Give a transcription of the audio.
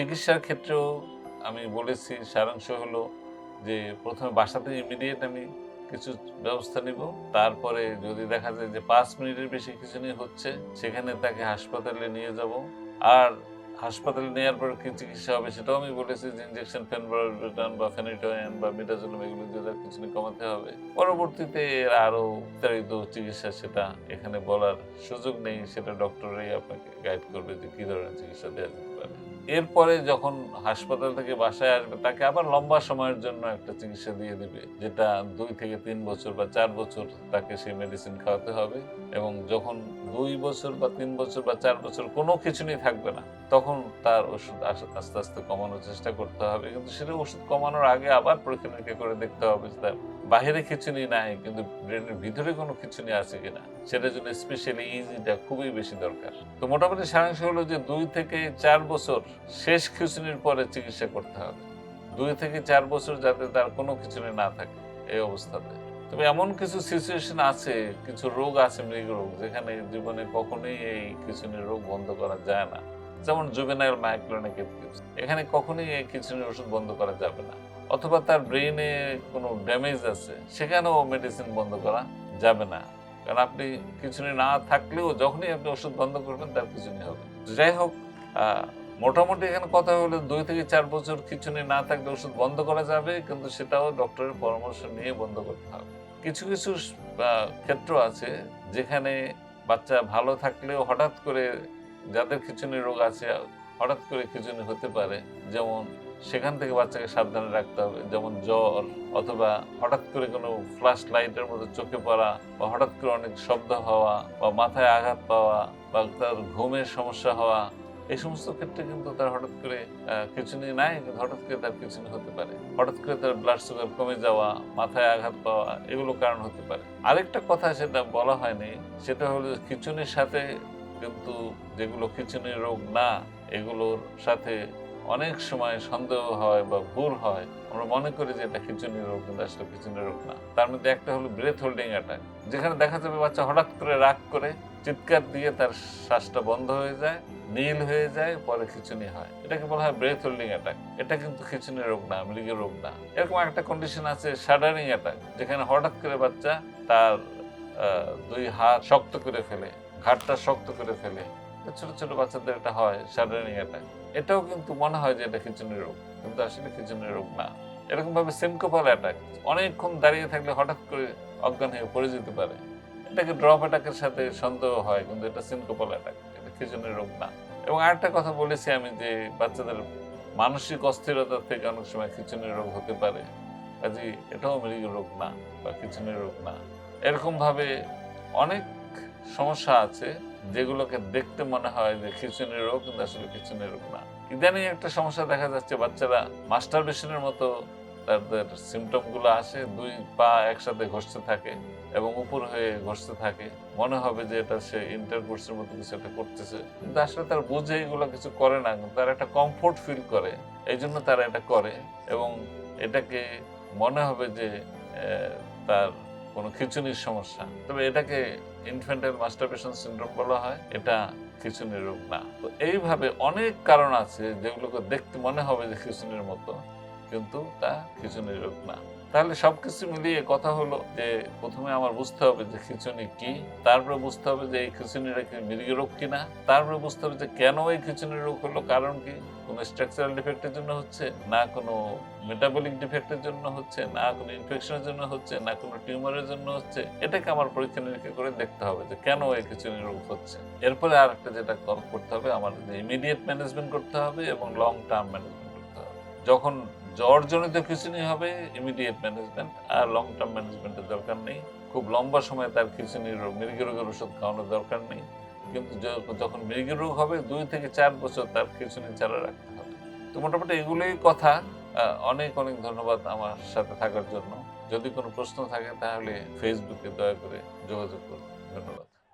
চিকিৎসার ক্ষেত্রেও আমি বলেছি, সারাংশ হলো যে প্রথমে বাসাতে ইমিডিয়েট আমি কিছু ব্যবস্থা নিব। তারপরে যদি দেখা যায় যে পাঁচ মিনিটের বেশি কিছু নিয়ে হচ্ছে, সেখানে তাকে হাসপাতালে নিয়ে যাব। আর হাসপাতালে নেওয়ার পর কি চিকিৎসা হবে সেটাও আমি বলেছি যে ইঞ্জেকশন ফেনবারবিটান বা ফেনিটোয়েন বা মিটাজোলাম এগুলো তার কিছু কমাতে হবে, পরবর্তীতে এর আরও বিস্তারিত চিকিৎসা সেটা এখানে বলার সুযোগ নেই, সেটা ডক্টরই আপনাকে গাইড করবে যে কী ধরনের চিকিৎসা দেওয়া যেতে পারে। এরপরে যখন হাসপাতাল থেকে বাসায় আসবে, তাকে আবার লম্বা সময়ের জন্য একটা চিকিৎসা দিয়ে দিবে, যেটা দুই থেকে তিন বছর বা চার বছর তাকে সেই মেডিসিন খাওয়াতে হবে এবং যখন দুই বছর বা তিন বছর বা চার বছর কোনো কিছুই থাকবে না, তখন তার ওষুধ আস্তে আস্তে কমানোর চেষ্টা করতে হবে। কিন্তু সেটা ওষুধ কমানোর আগে আবার পরীক্ষা নিরীক্ষা করে দেখতে হবে তার বাহিরে খিচুনি নাই, কিন্তু ব্রেনের ভিতরে কোনো খিচুনি আছে কিনা সেটার জন্য স্পেশালি ইজিটা খুবই বেশি দরকার। তো মোটামুটি সারাংশ হলো যে দুই থেকে চার বছর শেষ খিচুনির পরে চিকিৎসা করতে হবে। দুই থেকে চার বছর যাতে তার কোনো খিচুনি না থাকে এই অবস্থাতে। তবে এমন কিছু সিচুয়েশন আছে, কিছু রোগ আছে মৃগ রোগ যেখানে জীবনে কখনোই এই খিচুনির রোগ বন্ধ করা যায় না। যেমন জুবেনাইল মাইক্রোনিক এখানে কখনোই এই খিচুনির ওষুধ বন্ধ করা যাবে না। অথবা তার ব্রেইনে কোনো ড্যামেজ আছে, সেখানেও মেডিসিন বন্ধ করা যাবে না। কারণ আপনি খিচুনি না থাকলেও যখনই আপনি ওষুধ বন্ধ করবেন, তার খিচুনি হবে। যাই হোক মোটামুটি এখানে কথা হলো দুই থেকে চার বছর খিচুনি না থাকলে ওষুধ বন্ধ করা যাবে, কিন্তু সেটাও ডক্টরের পরামর্শ নিয়ে বন্ধ করতে হবে। কিছু কিছু ক্ষেত্র আছে যেখানে বাচ্চা ভালো থাকলেও হঠাৎ করে যাদের খিচুনি রোগ আছে, হঠাৎ করে খিচুনি হতে পারে। যেমন সেখান থেকে বাচ্চাকে সাবধানে রাখতে হবে। যেমন জ্বর অথবা হঠাৎ করে কোনো ফ্ল্যাশ লাইটের মতো চোখে পড়া বা হঠাৎ করে অনেক শব্দ হওয়া বা মাথায় আঘাত পাওয়া বা তার ঘুমের সমস্যা হওয়া, এই সমস্ত ক্ষেত্রে কিন্তু তার হঠাৎ করে খিচুনি নাই, কিন্তু হঠাৎ করে তার খিচুনি হতে পারে। হঠাৎ করে তার ব্লাড সুগার কমে যাওয়া, মাথায় আঘাত পাওয়া, এগুলো কারণ হতে পারে। আরেকটা কথা সেটা বলা হয়নি, সেটা হলো খিচুনির সাথে কিন্তু যেগুলো খিচুনির রোগ না, এগুলোর সাথে অনেক সময় সন্দেহ হয় বা ভুল হয়, আমরা মনে করি যে এটা খিচুনি রোগ কিন্তু আসলে খিচুনি রোগ না। তার মধ্যে একটা হলো ব্রেথ হোল্ডিং অ্যাটাক যেখানে দেখা যাবে বাচ্চা হঠাৎ করে রাগ করে, চিৎকার দিয়ে তার শ্বাসটা বন্ধ হয়ে যায়, নীল হয়ে যায়, পরে খিচুনি হয়। এটাকে বলা হয় ব্রেথ হোল্ডিং অ্যাটাক এটা কিন্তু খিচুনি রোগ না মৃগের রোগ না। এরকম একটা কন্ডিশন আছে শাডারিং অ্যাটাক যেখানে হঠাৎ করে বাচ্চা তার দুই হাত শক্ত করে ফেলে ঘাটটা শক্ত করে ফেলে। ছোট ছোট বাচ্চাদের এটা হয় শাডারিং অ্যাটাক এটাও কিন্তু মনে হয় যে এটা খিচুনি রোগ, কিন্তু আসলে খিচুনি রোগ না। এরকম ভাবে সিনকোপাল অ্যাটাক অনেকক্ষণ দাঁড়িয়ে থাকলে হঠাৎ করে অজ্ঞান হয়ে পড়ে যেতে পারে। এটাকে ড্রপ অ্যাটাকের সাথে সন্দেহ হয়, কিন্তু এটা সিনকোপাল অ্যাটাক এটা খিচুনি রোগ না। এবং আরেকটা কথা বলেছি আমি যে বাচ্চাদের মানসিক অস্থিরতা থেকে অনেক সময় খিচুনি রোগ হতে পারে। কাজে এটাও মৃগ রোগ না বা খিচুনি রোগ না। এরকমভাবে অনেক সমস্যা আছে। যেগুলোকে দেখতে মনে হয় যে খিচুনি রোগ, কিন্তু আসলে খিচুনি রোগ না। ইদানিং একটা সমস্যা দেখা যাচ্ছে, বাচ্চারা মাস্টার বেশনের মতো তাদের সিমটমগুলো আসে, দুই পা একসাথে ঘষতে থাকে এবং উপর হয়ে ঘষতে থাকে। মনে হবে যে এটা সে ইন্টারকোর্সের মতো কিছু একটা করতেছে। কিন্তু আসলে তার বুঝে এগুলো কিছু করে না তারা একটা কমফোর্ট ফিল করে এই জন্য তারা এটা করে। এবং এটাকে মনে হবে যে তার কোনো খিচুনির সমস্যা। তবে এটাকে ইনফেন্টাইল মাস্টারবেশন সিন্ড্রোম বলা হয়। এটা খিচুনির রোগ না। তো এইভাবে অনেক কারণ আছে যেগুলোকে দেখতে মনে হবে যে খিচুনির মতো, কিন্তু তা খিচুনির রোগ না। তাহলে সবকিছু মিলিয়ে কথা হলো যে প্রথমে আমার বুঝতে হবে যে খিচুনি কি, তারপরে বুঝতে হবে যে এই খিচুনিটা কি মৃগ রোগ কিনা, তারপরে বুঝতে হবে যে কেন এই খিচুনি রোগ হলো, কারণ কি কোনো স্ট্রাকচারাল ডিফেক্টের জন্য হচ্ছে, না কোনো মেটাবলিক ডিফেক্টের জন্য হচ্ছে, না কোনো ইনফেকশনের জন্য হচ্ছে, না কোনো টিউমারের জন্য হচ্ছে, এটাকে আমার পরীক্ষা নিরীক্ষা করে দেখতে হবে যে কেন এই খিচুনি রোগ হচ্ছে। এরপরে আর একটা যেটা কর- করতে হবে, আমার ইমিডিয়েট ম্যানেজমেন্ট করতে হবে এবং লং টার্ম ম্যানেজমেন্ট করতে হবে। যখন জ্বরজনিত খিচুনি হবে ইমিডিয়েট ম্যানেজমেন্ট আর লং টার্ম ম্যানেজমেন্টের দরকার নেই। খুব লম্বা সময় তার খিচুনির মৃগী রোগের ওষুধ খাওয়ানোর দরকার নেই। কিন্তু যখন মৃগী রোগ হবে, দুই থেকে চার বছর তার খিচুনি চালা রাখতে হবে। তো মোটামুটি এগুলোই কথা। অনেক অনেক ধন্যবাদ আমার সাথে থাকার জন্য। যদি কোনো প্রশ্ন থাকে তাহলে ফেসবুকে দয়া করে যোগাযোগ করুন।